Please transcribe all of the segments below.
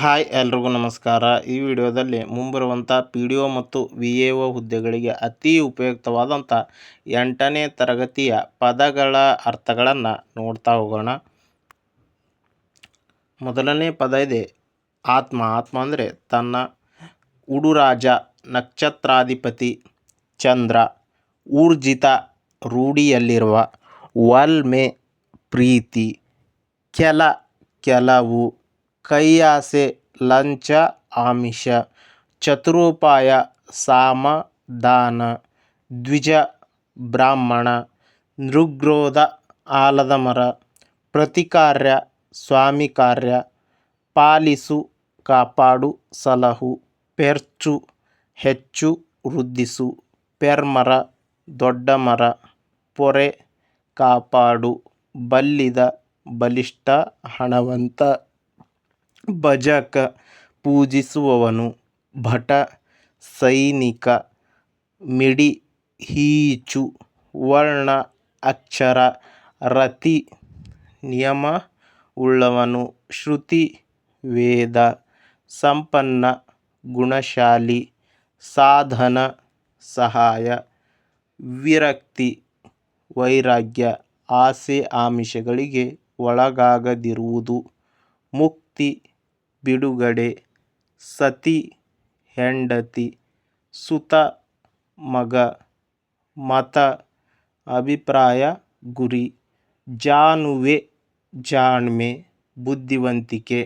Hi, ಎಲ್ರಿಗೂ ನಮಸ್ಕಾರ. ಈ ವಿಡಿಯೋದಲ್ಲಿ ಮುಂಬರುವಂಥ ಪಿ ಡಿ ಒ ಮತ್ತು ವಿ ಎ ಒ ಹುದ್ದೆಗಳಿಗೆ ಅತಿ ಉಪಯುಕ್ತವಾದಂಥ ಎಂಟನೇ ತರಗತಿಯ ಪದಗಳ ಅರ್ಥಗಳನ್ನು ನೋಡ್ತಾ ಹೋಗೋಣ. ಮೊದಲನೇ ಪದ ಇದೆ, ಆತ್ಮ. ಆತ್ಮ ಅಂದರೆ ತನ್ನ, ಉಡುರಾಜ, ನಕ್ಷತ್ರಾಧಿಪತಿ, ಚಂದ್ರ, ಊರ್ಜಿತ, ರೂಢಿಯಲ್ಲಿರುವ, ವಲ್ಮೆ, ಪ್ರೀತಿ, ಕೆಲ, ಕೆಲವು. ಕೈಯಾಸೆ, ಲಂಚ, ಆಮಿಷ, ಚತುರೋಪಾಯ ಸಾಮದಾನ ದ್ವಿಜ, ಬ್ರಾಹ್ಮಣ, ನೃಗ್ರೋಧ, ಆಲದ ಮರ, ಪ್ರತಿಕಾರ್ಯ ಸ್ವಾಮಿಕಾರ್ಯ ಪಾಲಿಸು, ಕಾಪಾಡು, ಸಲಹು, ಪೆರ್ಚು, ಹೆಚ್ಚು, ವೃದ್ಧಿಸು, ಪೆರ್ಮರ, ದೊಡ್ಡ ಮರ, ಪೊರೆ, ಕಾಪಾಡು, ಬಲ್ಲಿದ, ಬಲಿಷ್ಠ, ಹಣವಂತ. ಭಜಕ ಪೂಜಿಸುವವನು, ಭಟ, ಸೈನಿಕ ಮಿಡಿ ಹೀಚು ವರ್ಣ, ಅಕ್ಷರ, ರತಿ, ನಿಯಮ ಉಳ್ಳವನು, ಶ್ರುತಿ, ವೇದ, ಸಂಪನ್ನ, ಗುಣಶಾಲಿ, ಸಾಧನ, ಸಹಾಯ, ವಿರಕ್ತಿ, ವೈರಾಗ್ಯ ಆಸೆ ಆಮಿಷಗಳಿಗೆ ಒಳಗಾಗದಿರುವುದು, ಮುಕ್ತಿ ಬಿಡುಗಡೆ ಸತಿ ಹೆಂಡತಿ ಸುತ ಮಗ ಮತ ಅಭಿಪ್ರಾಯ ಗುರಿ ಜಾನುವೆ ಜಾಣ್ಮೆ ಬುದ್ಧಿವಂತಿಕೆ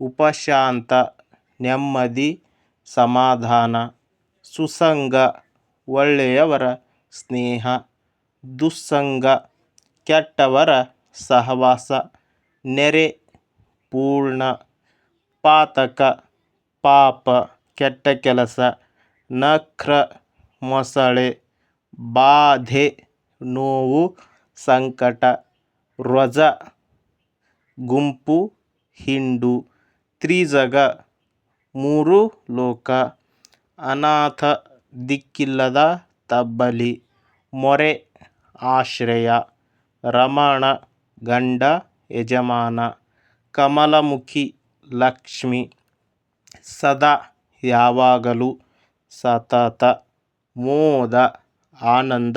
ಉಪಶಾಂತ ನೆಮ್ಮದಿ ಸಮಾಧಾನ ಸುಸಂಗ ಒಳ್ಳೆಯವರ ಸ್ನೇಹ ದುಸ್ಸಂಗ ಕೆಟ್ಟವರ ಸಹವಾಸ ನೆರೆ ಪೂರ್ಣ ಪಾತಕ, ಪಾಪ, ಕೆಟ್ಟ ಕೆಲಸ ನಖ್ರ ಮೊಸಳೆ, ಬಾಧೆ, ನೋವು, ಸಂಕಟ, ರಜ, ಗುಂಪು, ಹಿಂಡು, ತ್ರಿಜಗ, ಮೂರು ಲೋಕ, ಅನಾಥ, ದಿಕ್ಕಿಲ್ಲದ ತಬ್ಬಲಿ, ಮೊರೆ, ಆಶ್ರಯ, ರಮಣ, ಗಂಡ, ಯಜಮಾನ, ಕಮಲಮುಖಿ ಲಕ್ಷ್ಮಿ. ಸದಾ ಯಾವಾಗಲೂ ಸತತ ಮೋದ, ಆನಂದ,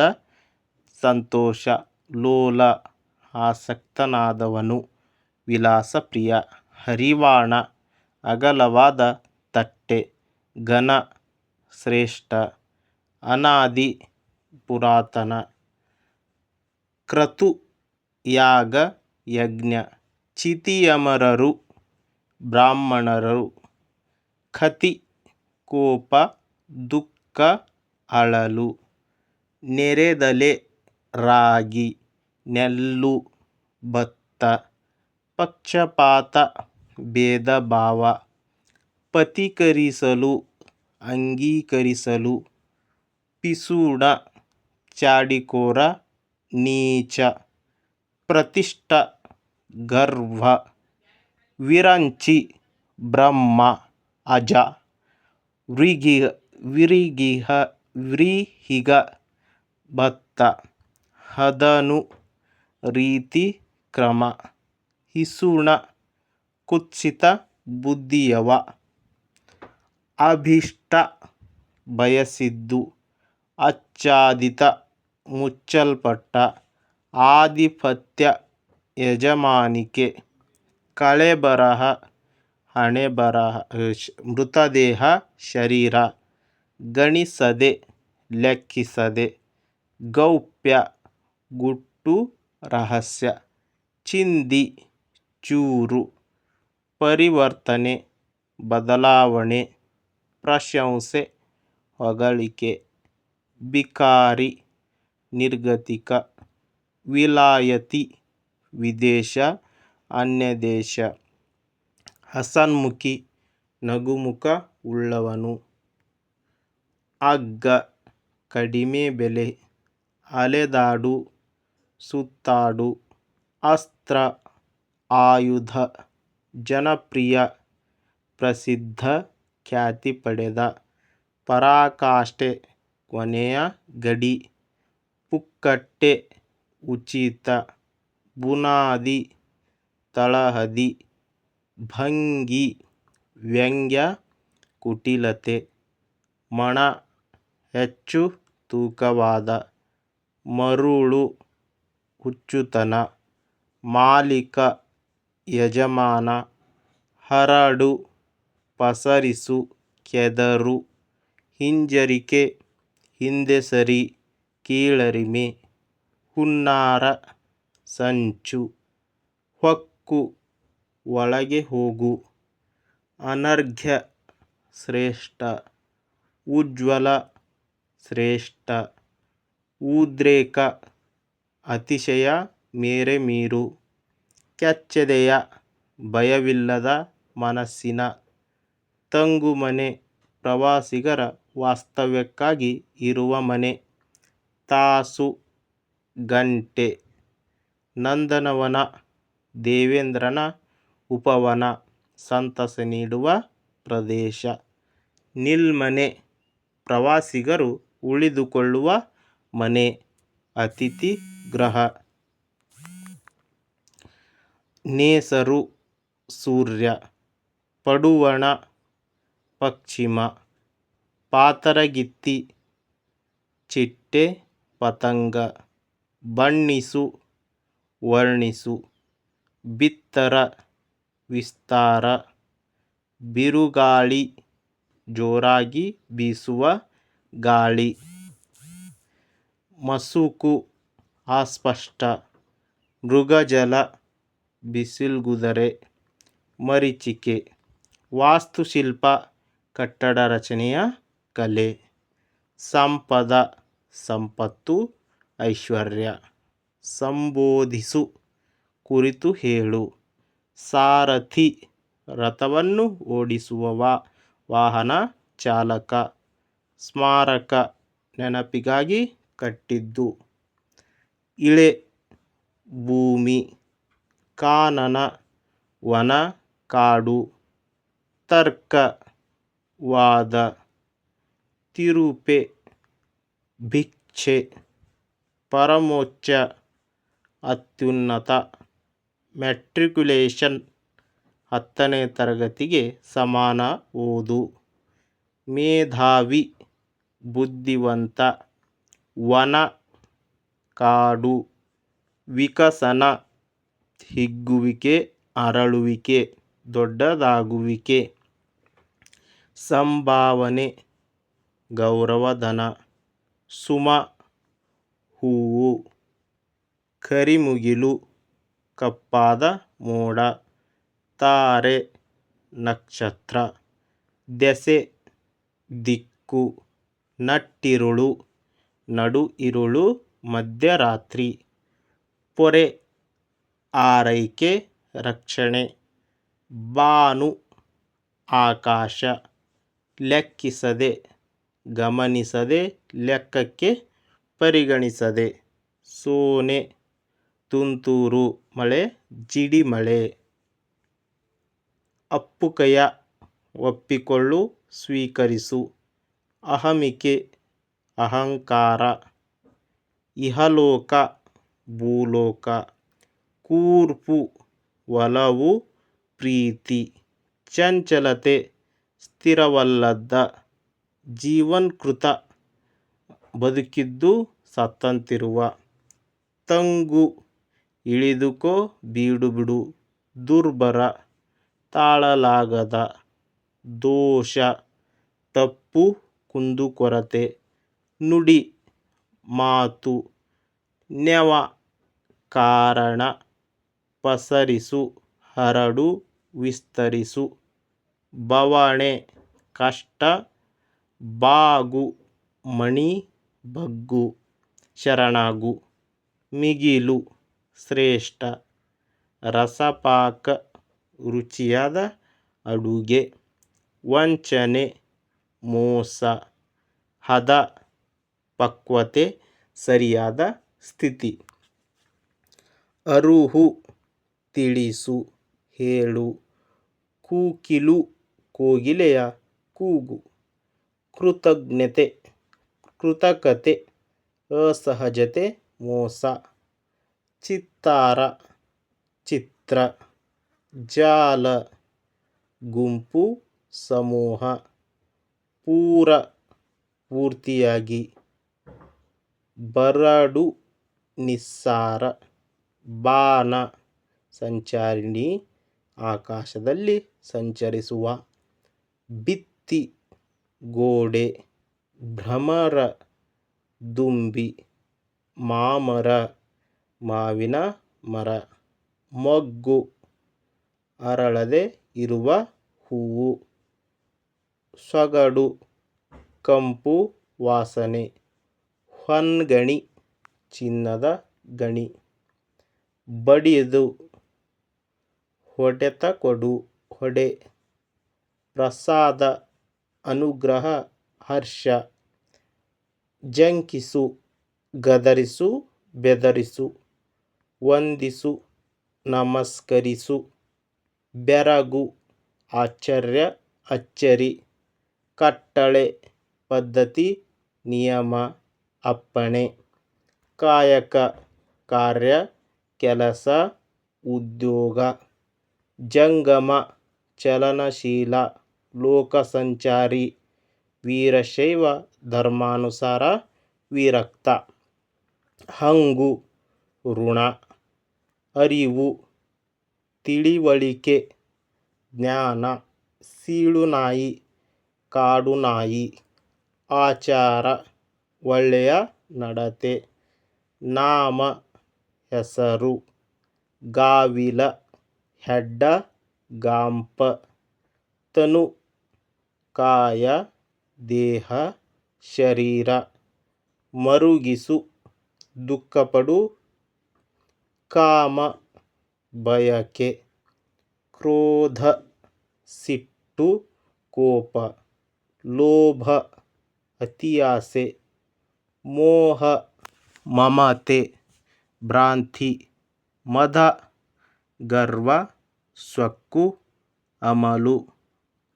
ಸಂತೋಷ, ಲೋಲ, ಆಸಕ್ತನಾದವನು. ವಿಲಾಸಪ್ರಿಯ, ಹರಿವಾಣ, ಅಗಲವಾದ ತಟ್ಟೆ, ಘನ, ಶ್ರೇಷ್ಠ, ಅನಾದಿ, ಪುರಾತನ. ಕ್ರತು ಯಾಗ ಯಜ್ಞ, ಚಿತಿಯಮರರು ಬ್ರಾಹ್ಮಣರು ಖತಿ, ಕೋಪ, ದುಃಖ ಅಳಲು, ನೆರೆದಲೆ, ರಾಗಿ, ನೆಲ್ಲು, ಭತ್ತ, ಪಕ್ಷಪಾತ, ಭೇದಭಾವ, ಪತಿಕರಿಸಲು, ಅಂಗೀಕರಿಸಲು, ಪಿಸುಡ, ಚಾಡಿಕೋರ, ನೀಚ, ಪ್ರತಿಷ್ಠ, ಗರ್ವ ವಿರಂಚಿ ಬ್ರಹ್ಮ ಅಜ ವ್ರಿಗಿಹ ವಿರಿಗಿಹ ವ್ರೀಹಿಗ ಭತ್ತ ಹದನು ರೀತಿ ಕ್ರಮ ಹಿಸುಣ ಕುತ್ಸಿತ ಬುದ್ಧಿಯವ ಅಭೀಷ್ಟ ಬಯಸಿದ್ದು ಆಚ್ಛಾದಿತ ಮುಚ್ಚಲ್ಪಟ್ಟ ಆಧಿಪತ್ಯ ಯಜಮಾನಿಕೆ ಕಳೇಬರಹ, ಹಣೆಬರಹ ಮೃತದೇಹ, ಶರೀರ, ಗಣಿಸದೆ, ಲೆಕ್ಕಿಸದೆ, ಗೌಪ್ಯ, ಗುಟ್ಟು, ರಹಸ್ಯ, ಚಿಂದಿ, ಚೂರು, ಪರಿವರ್ತನೆ, ಬದಲಾವಣೆ, ಪ್ರಶಂಸೆ, ಹೊಗಳಿಕೆ, ಬಿಕಾರಿ, ನಿರ್ಗತಿಕ, ವಿಲಾಯತಿ, ವಿದೇಶ ಅನ್ಯದೇಶ. ಹಸನ್ಮುಖಿ ನಗುಮುಖ ಉಳ್ಳವನು. ಅಗ್ಗ ಕಡಿಮೆ ಬೆಲೆ. ಅಲೆದಾಡು ಸುತ್ತಾಡು. ಅಸ್ತ್ರ ಆಯುಧ. ಜನಪ್ರಿಯ. ಪ್ರಸಿದ್ಧ ಖ್ಯಾತಿ ಪಡೆದ. ಪರಾಕಾಷ್ಠೆ ಕೊನೆಯ ಗಡಿ. ಪುಕ್ಕಟ್ಟೆ ಉಚಿತ. ಬುನಾದಿ ತಳಹದಿ ಭಂಗಿ ವ್ಯಂಗ್ಯ ಕುಟಿಲತೆ ಮಣ ಹೆಚ್ಚು ತೂಕವಾದ ಮರುಳು ಹುಚ್ಚುತನ ಮಾಲೀಕ ಯಜಮಾನ ಹರಡು ಪಸರಿಸು ಕೆದರು ಹಿಂಜರಿಕೆ ಹಿಂದೆ ಸರಿ ಕೀಳರಿಮೆ ಹುನ್ನಾರ ಸಂಚು ಹೊಕ್ಕು ಒಳಗೆ ಹೋಗು. ಅನರ್ಘ್ಯ ಶ್ರೇಷ್ಠ, ಉಜ್ವಲ ಶ್ರೇಷ್ಠ, ಉದ್ರೇಕ ಅತಿಶಯ ಮೇರೆ ಮೀರು. ಕೆಚ್ಚೆದೆಯ ಭಯವಿಲ್ಲದ ಮನಸ್ಸಿನ ತಂಗುಮನೆ ಪ್ರವಾಸಿಗರ ವಾಸ್ತವ್ಯಕ್ಕಾಗಿ ಇರುವ ಮನೆ. ತಾಸು ಗಂಟೆ. ನಂದನವನ ದೇವೇಂದ್ರನ ಉಪವನ ಸಂತಸ ನೀಡುವ ಪ್ರದೇಶ. ನಿಲ್ಮನೆ ಪ್ರವಾಸಿಗರು ಉಳಿದುಕೊಳ್ಳುವ ಮನೆ, ಅತಿಥಿ ಗ್ರಹ ನೇಸರು ಸೂರ್ಯ, ಪಡುವಣ ಪಶ್ಚಿಮ, ಪಾತರಗಿತ್ತಿ ಚಿಟ್ಟೆ ಪತಂಗ, ಬಣ್ಣಿಸು, ವರ್ಣಿಸು. ಬಿತ್ತರ ವಿಸ್ತಾರ, ಬಿರುಗಾಳಿ ಜೋರಾಗಿ ಬೀಸುವ ಗಾಳಿ. ಮಸುಕು ಅಸ್ಪಷ್ಟ, ಮೃಗಜಲ ಬಿಸಿಲ್ಗುದರೆ ಮರಿಚಿಕೆ. ವಾಸ್ತುಶಿಲ್ಪ, ಕಟ್ಟಡ ರಚನೆಯ ಕಲೆ. ಸಂಪದ, ಸಂಪತ್ತು, ಐಶ್ವರ್ಯ. ಸಂಬೋಧಿಸು. ಕುರಿತು ಹೇಳು. ಸಾರಥಿ ರಥವನ್ನು ಓಡಿಸುವವ, ವಾಹನ ಚಾಲಕ, ಸ್ಮಾರಕ ನೆನಪಿಗಾಗಿ ಕಟ್ಟಿದ್ದು. ಇಳೆ, ಭೂಮಿ, ಕಾನನ, ವನ, ಕಾಡು, ತರ್ಕ, ವಾದ, ತಿರುಪೆ, ಭಿಕ್ಷೆ, ಪರಮೋಚ್ಚ, ಅತ್ಯುನ್ನತ. ಮೆಟ್ರಿಕ್ಯುಲೇಷನ್ ಹತ್ತನೇ ತರಗತಿಗೆ ಸಮಾನ ಓದು. ಮೇಧಾವಿ, ಬುದ್ಧಿವಂತ, ವನ, ಕಾಡು, ವಿಕಸನ, ಹಿಗ್ಗುವಿಕೆ, ಅರಳುವಿಕೆ, ದೊಡ್ಡದಾಗುವಿಕೆ. ಸಂಭಾವನೆ, ಗೌರವಧನ, ಸುಮ, ಹೂವು, ಕರಿಮುಗಿಲು ಕಪ್ಪಾದ ಮೋಡ, ತಾರೆ, ನಕ್ಷತ್ರ, ದೆಸೆ, ದಿಕ್ಕು, ನಟ್ಟಿರುಳು, ನಡು ಇರುಳು, ಮಧ್ಯರಾತ್ರಿ, ಪೊರೆ, ಆರೈಕೆ, ರಕ್ಷಣೆ, ಬಾನು, ಆಕಾಶ, ಲೆಕ್ಕಿಸದೆ, ಗಮನಿಸದೆ, ಲೆಕ್ಕಕ್ಕೆ ಪರಿಗಣಿಸದೆ, ಸೋನೆ. ತುಂತುರು ಮಳೆ ಜಿಡಿಮಳೆ ಅಪ್ಪುಕಯ ಒಪ್ಪಿಕೊಳ್ಳು, ಸ್ವೀಕರಿಸು. ಅಹಮಿಕೆ, ಅಹಂಕಾರ. ಇಹಲೋಕ, ಭೂಲೋಕ. ಕೂರ್ಪು, ಒಲವು, ಪ್ರೀತಿ. ಚಂಚಲತೆ, ಸ್ಥಿರವಲ್ಲದ. ಜೀವನ್ಕೃತ, ಬದುಕಿದ್ದು ಸತ್ತಂತಿರುವ. ತಂಗು ಇಳಿದುಕೋ ಬೀಡುಬಿಡು ದುರ್ಬರ, ತಾಳಲಾಗದ ದೋಷ, ತಪ್ಪು ಕುಂದುಕೊರತೆ ನುಡಿ ಮಾತು, ನೆವ ಕಾರಣ, ಪಸರಿಸು, ಹರಡು, ವಿಸ್ತರಿಸು. ಬವಣೆ ಕಷ್ಟ, ಬಾಗು, ಮಣಿ, ಬಗ್ಗು, ಶರಣಾಗು, ಮಿಗಿಲು. ಶ್ರೇಷ್ಠ ರಸಪಾಕ ರುಚಿಯಾದ ಅಡುಗೆ, ವಂಚನೆ, ಮೋಸ, ಹದ, ಪಕ್ವತೆ, ಸರಿಯಾದ ಸ್ಥಿತಿ. ಅರುಹು, ತಿಳಿಸು, ಹೇಳು, ಕೂಕಿಲು, ಕೋಗಿಲೆಯ ಕೂಗು. ಕೃತಜ್ಞತೆ, ಕೃತಕತೆ, ಅಸಹಜತೆ, ಮೋಸ. ಚಿತ್ತಾರ, ಚಿತ್ರ, ಜಾಲ, ಗುಂಪು, ಸಮೂಹ, ಪೂರ, ಪೂರ್ತಿಯಾಗಿ, ಬರಡು, ನಿಸ್ಸಾರ ಬಾಣ ಸಂಚಾರಿಣಿ, ಆಕಾಶದಲ್ಲಿ ಸಂಚರಿಸುವ, ಬಿತ್ತಿ, ಗೋಡೆ, ಭ್ರಮರ, ದುಂಬಿ, ಮಾಮರ ಮಾವಿನ ಮರ. ಮೊಗ್ಗು ಅರಳದೆ ಇರುವ ಹೂವು. ಸೊಗಡು, ಕಂಪು, ವಾಸನೆ. ಹೊನ್ಗಣಿ, ಚಿನ್ನದ ಗಣಿ. ಬಡಿದು, ಹೊಡೆತ ಕೊಡು, ಹೊಡೆ. ಪ್ರಸಾದ, ಅನುಗ್ರಹ, ಹರ್ಷ. ಜಂಕಿಸು, ಗದರಿಸು, ಬೆದರಿಸು. ವಂದಿಸು, ನಮಸ್ಕರಿಸು, ಬೆರಗು, ಆಶ್ಚರ್ಯ, ಅಚ್ಚರಿ, ಕಟ್ಟಳೆ, ಪದ್ಧತಿ, ನಿಯಮ, ಅಪ್ಪಣೆ, ಕಾಯಕ, ಕಾರ್ಯ, ಕೆಲಸ, ಉದ್ಯೋಗ, ಜಂಗಮ, ಚಲನಶೀಲ, ಲೋಕಸಂಚಾರಿ, ವೀರಶೈವ, ಧರ್ಮಾನುಸಾರ, ವಿರಕ್ತ, ಹಂಗು, ಋಣ. ಅರಿವು, ತಿಳಿವಳಿಕೆ, ಜ್ಞಾನ, ಸೀಳುನಾಯಿ, ಕಾಡುನಾಯಿ, ಆಚಾರ, ಒಳ್ಳೆಯ ನಡತೆ, ನಾಮ, ಹೆಸರು, ಗಾವಿಲ, ಹೆಡ್ಡ, ಗಾಂಪ, ತನು, ಕಾಯ, ದೇಹ, ಶರೀರ, ಮರುಗಿಸು, ದುಃಖಪಡು ಕಾಮ, ಬಯಕೆ, ಕ್ರೋಧ, ಸಿಟ್ಟು, ಕೋಪ, ಲೋಭ, ಅತಿಯಾಸೆ, ಮೋಹ, ಮಮತೆ, ಭ್ರಾಂತಿ, ಮದ, ಗರ್ವ, ಸೊಕ್ಕು, ಅಮಲು,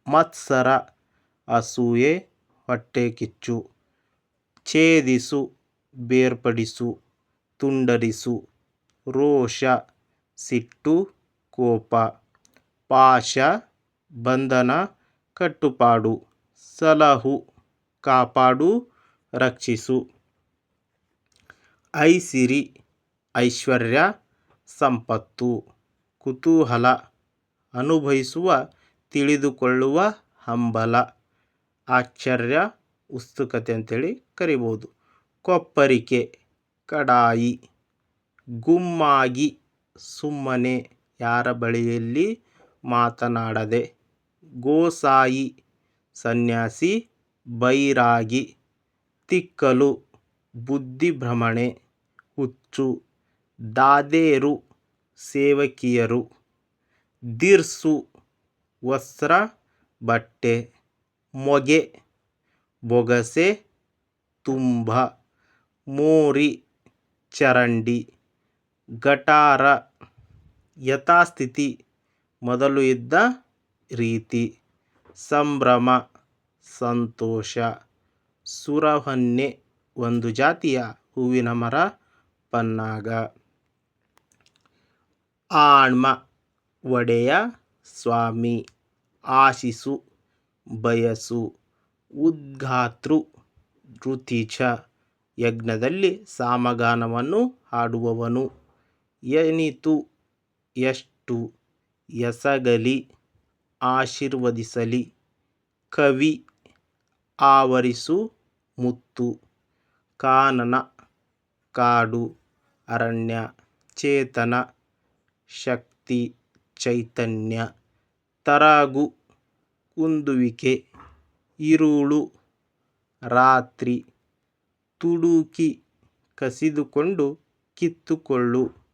ಮತ್ಸರ, ಅಸೂಯೆ ಹೊಟ್ಟೆಕಿಚ್ಚು ಛೇದಿಸು, ಬೇರ್ಪಡಿಸು, ತುಂಡರಿಸು. ರೋಷ, ಸಿಟ್ಟು, ಕೋಪ, ಪಾಶ, ಬಂಧನ, ಕಟ್ಟುಪಾಡು, ಸಲಹು, ಕಾಪಾಡು, ರಕ್ಷಿಸು. ಐಸಿರಿ, ಐಶ್ವರ್ಯ, ಸಂಪತ್ತು, ಕುತೂಹಲ, ಅನುಭವಿಸುವ, ತಿಳಿದುಕೊಳ್ಳುವ, ಹಂಬಲ, ಆಶ್ಚರ್ಯ, ಉತ್ಸುಕತೆ ಅಂತೇಳಿ ಕರಿಬೋದು. ಕೊಪ್ಪರಿಕೆ, ಕಡಾಯಿ. ಗುಮ್ಮಾಗಿ ಸುಮ್ಮನೆ ಯಾರ ಬಳಿಯಲ್ಲಿ ಮಾತನಾಡದೆ ಗೋಸಾಯಿ ಸನ್ಯಾಸಿ ಬೈರಾಗಿ ತಿಕ್ಕಲು ಬುದ್ಧಿಭ್ರಮಣೆ ಹುಚ್ಚು ದಾದೇರು ಸೇವಕಿಯರು ದಿರ್ಸು ವಸ್ತ್ರ ಬಟ್ಟೆ ಮೊಗೆ ಬೊಗಸೆ ತುಂಬ ಮೋರಿ ಚರಂಡಿ ಗಟಾರ ಯಥಾಸ್ಥಿತಿ ಮೊದಲು ಇದ್ದ ರೀತಿ. ಸಂಭ್ರಮ, ಸಂತೋಷ ಸುರಹೊನ್ನೆ ಒಂದು ಜಾತಿಯ ಹೂವಿನ ಮರ ಪನ್ನಾಗ. ಆಣ್ಮ, ಒಡೆಯ, ಸ್ವಾಮಿ, ಆಶಿಸು, ಬಯಸು, ಉದ್ಘಾತೃ, ಋತೀಚ. ಯಜ್ಞದಲ್ಲಿ ಸಾಮಗಾನವನ್ನು ಹಾಡುವವನು. ಎನಿತು ಎಷ್ಟು ಎಸಗಲಿ, ಆಶೀರ್ವದಿಸಲಿ, ಕವಿ ಆವರಿಸು ಮುತ್ತು. ಕಾನನ, ಕಾಡು, ಅರಣ್ಯ, ಚೇತನ, ಶಕ್ತಿ, ಚೈತನ್ಯ, ತರಾಗು, ಕುಂದುವಿಕೆ, ಇರುಳು, ರಾತ್ರಿ, ತುಡುಕಿ, ಕಸಿದುಕೊಂಡು ಕಿತ್ತುಕೊಳ್ಳು.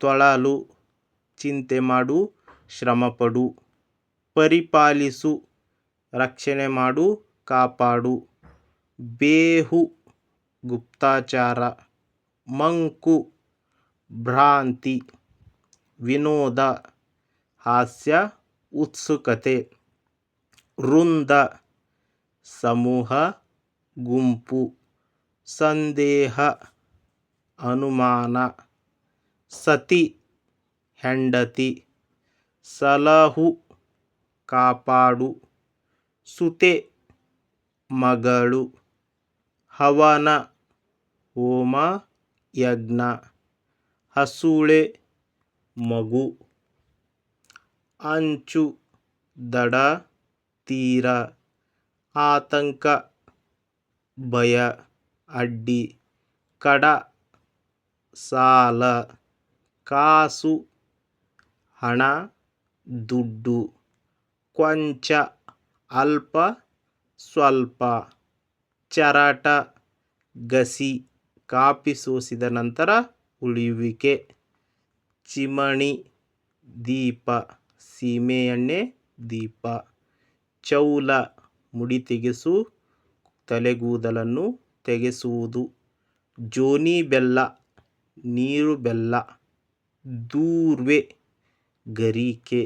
ತೊಳಲು ಚಿಂತೆ ಮಾಡು, ಶ್ರಮಪಡು, ಪರಿಪಾಲಿಸು, ರಕ್ಷಣೆ ಮಾಡು, ಕಾಪಾಡು. ಬೇಹು, ಗುಪ್ತಾಚಾರ, ಮಂಕು, ಭ್ರಾಂತಿ, ವಿನೋದ, ಹಾಸ್ಯ, ಉತ್ಸುಕತೆ, ವೃಂದ, ಸಮೂಹ, ಗುಂಪು, ಸಂದೇಹ, ಅನುಮಾನ. ಸತಿ ಹೆಂಡತಿ ಸಲಹು ಕಾಪಾಡು ಸುತೆ ಮಗಳು ಹವನ ಹೋಮ ಯಜ್ಞ ಹಸುಳೆ ಮಗು ಅಂಚು ದಡ ತೀರ ಆತಂಕ ಭಯ ಅಡ್ಡಿ ಕಡ ಸಾಲ ಕಾಸು, ಹಣ, ದುಡ್ಡು, ಕೊಂಚ, ಅಲ್ಪ, ಸ್ವಲ್ಪ, ಚರಾಟ, ಗಸಿ, ಕಾಪಿ ಸೋಸಿದ ನಂತರ ಉಳಿಯುವಿಕೆ, ಚಿಮಣಿ, ದೀಪ, ಸೀಮೆಎಣ್ಣೆ, ದೀಪ, ಚೌಲ, ಮುಡಿ ತೆಗೆಸು, ತಲೆಗೂದಲನ್ನು ತೆಗೆಸುವುದು, ಜೋನಿ ಬೆಲ್ಲ, ನೀರು ಬೆಲ್ಲ. ದೂರ್ವೆ ಗರಿಕೆ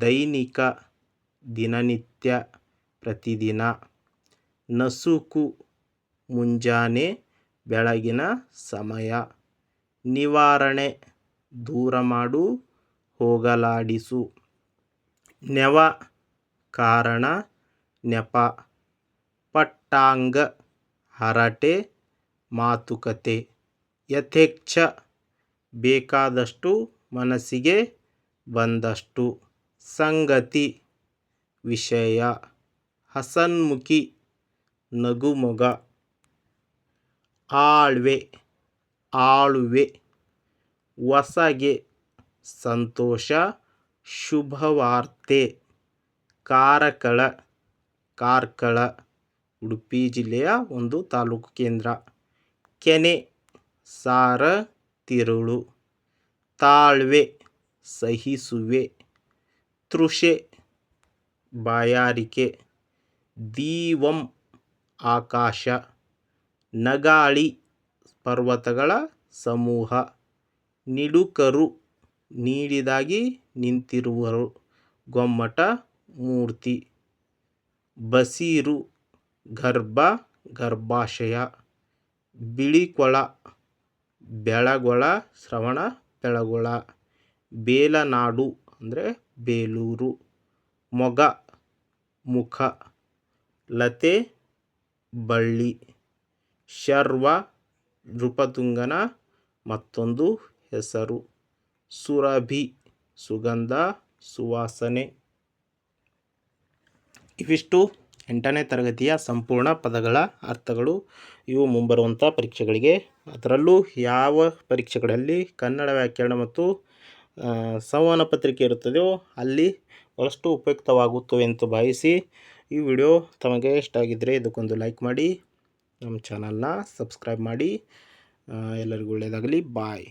ದೈನಿಕ ದಿನನಿತ್ಯ ಪ್ರತಿದಿನ ನಸುಕು ಮುಂಜಾನೆ ಬೆಳಗಿನ ಸಮಯ ನಿವಾರಣೆ ದೂರ ಮಾಡು ಹೋಗಲಾಡಿಸು ನೆವ ಕಾರಣ ನೆಪ ಪಟ್ಟಾಂಗ ಹರಟೆ ಮಾತುಕತೆ ಯಥೇಚ್ಛ ಬೇಕಾದಷ್ಟು ಮನಸ್ಸಿಗೆ ಬಂದಷ್ಟು. ಸಂಗತಿ. ವಿಷಯ. ಹಸನ್ಮುಖಿ. ನಗುಮೊಗ. ಆಳ್ವೆ. ಆಳುವೆ. ಹೊಸಗೆ ಸಂತೋಷ. ಶುಭವಾರ್ತೆ. ಕಾರಕಳ. ಕಾರ್ಕಳ. ಉಡುಪಿ ಜಿಲ್ಲೆಯ ಒಂದು ತಾಲೂಕು ಕೇಂದ್ರ. ಕೆನೆ. ಸಾರ. ತಿರುಳು, ತಾಳ್ವೆ ಸಹಿಸುವೆ, ತೃಷೆ ಬಾಯಾರಿಕೆ, ದೀವಂ ಆಕಾಶ, ನಗಾಳಿ ಪರ್ವತಗಳ ಸಮೂಹ ನಿಡುಕರು ನೀಡಿದಾಗಿ ನಿಂತಿರುವರು, ಗೊಮ್ಮಟ ಮೂರ್ತಿ, ಬಸಿರು ಗರ್ಭ ಗರ್ಭಾಶಯ, ಬಿಳಿಕೊಳ ಬೆಳಗೊಳ, ಶ್ರವಣ ಬೆಳಗೊಳ ಬೇಲನಾಡು ಅಂದರೆ ಬೇಲೂರು, ಮೊಗ, ಮುಖ, ಲತೆ, ಬಳ್ಳಿ, ಶರ್ವ ನೃಪತುಂಗನ ಮತ್ತೊಂದು ಹೆಸರು, ಸುರಭಿ, ಸುಗಂಧ, ಸುವಾಸನೆ. ಇವಿಷ್ಟು ಎಂಟನೇ ತರಗತಿಯ ಸಂಪೂರ್ಣ ಪದಗಳ ಅರ್ಥಗಳು ಇವು ಮುಂಬರುವಂಥ ಪರೀಕ್ಷೆಗಳಿಗೆ. ಅದರಲ್ಲೂ ಯಾವ ಪರೀಕ್ಷೆಗಳಲ್ಲಿ ಕನ್ನಡ ವ್ಯಾಕರಣ ಮತ್ತು ಸಂವಹನ ಪತ್ರಿಕೆ ಇರುತ್ತದೆಯೋ ಅಲ್ಲಿ ಬಹಳಷ್ಟು ಉಪಯುಕ್ತವಾಗುತ್ತವೆ ಎಂದು ಭಾವಿಸಿ ಈ ವಿಡಿಯೋ ತಮಗೆ ಇಷ್ಟ ಆಗಿದ್ದರೆ ಇದಕ್ಕೊಂದು ಲೈಕ್ ಮಾಡಿ, ನಮ್ಮ ಚಾನಲ್ನ ಸಬ್ಸ್ಕ್ರೈಬ್ ಮಾಡಿ ಎಲ್ಲರಿಗೂ ಒಳ್ಳೆಯದಾಗಲಿ. ಬಾಯ್.